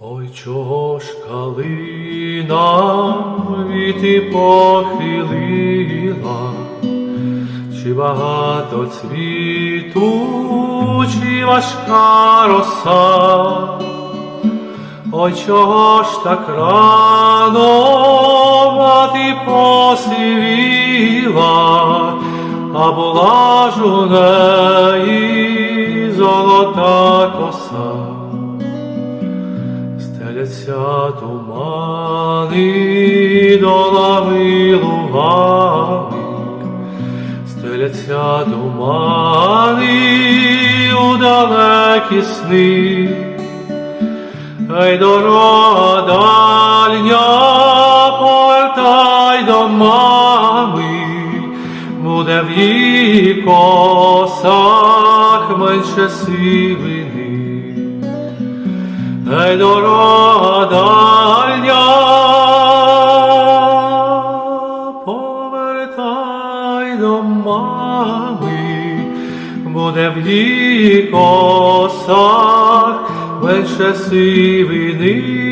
Ой, чого ж калина віти похилила, чи багато цвіту, чи важка роса, ой, чого ж так рано мати посивіла, а була ж у неї золота коса. Стеляться тумани долами лугами, стеляться тумани у далекі сни, Ей, дорога дальня, повертай до мами, буде в її косах менше сивини. Ей, дорога повертай до мами, буде в її косах менше сивини.